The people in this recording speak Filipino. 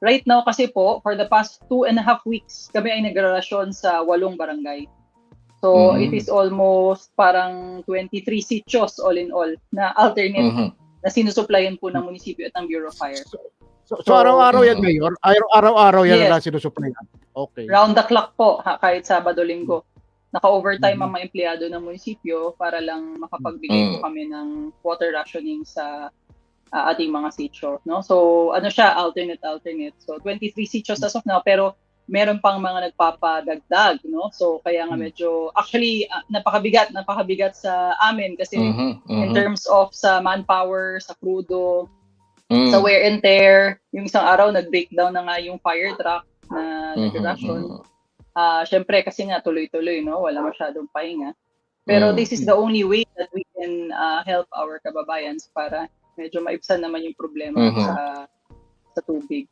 right now kasi po, for the past two and a half weeks, kami ay nagrelasyon sa walong barangay. So, Mhm. it is almost parang 23 sitios all in all na alternate Mhm. na sinusuplayan po ng munisipyo at ng Bureau of Fire. So, so araw-araw yan. Mayor? Araw- Araw-araw yan Yes. na sinusuplayan? Okay. Round the clock po, ha, kahit Sabado, Linggo. Naka-overtime Mhm. ang mga empleyado ng munisipyo para lang makapagbigay po Mhm. kami ng water rationing sa ah, ating mga sitio. No? So, ano siya, alternate-alternate. So, 23 sitios as of now, pero meron pang mga nagpapadagdag. No? So, kaya nga Mhm. medyo, actually, ah, napakabigat, napakabigat sa amin kasi Mhm. in Mhm. terms of sa manpower, sa crudo, Mhm. sa wear and tear. Yung isang araw, nag-breakdown na nga yung fire truck na nag-ration. Mhm. Ah, syempre kasi nga tuloy-tuloy, no? Wala masyadong pahinga. Pero Mm. this is the only way that we can ah, help our kababayans para medyo maibsan naman yung problema Mhm. sa sa tubig.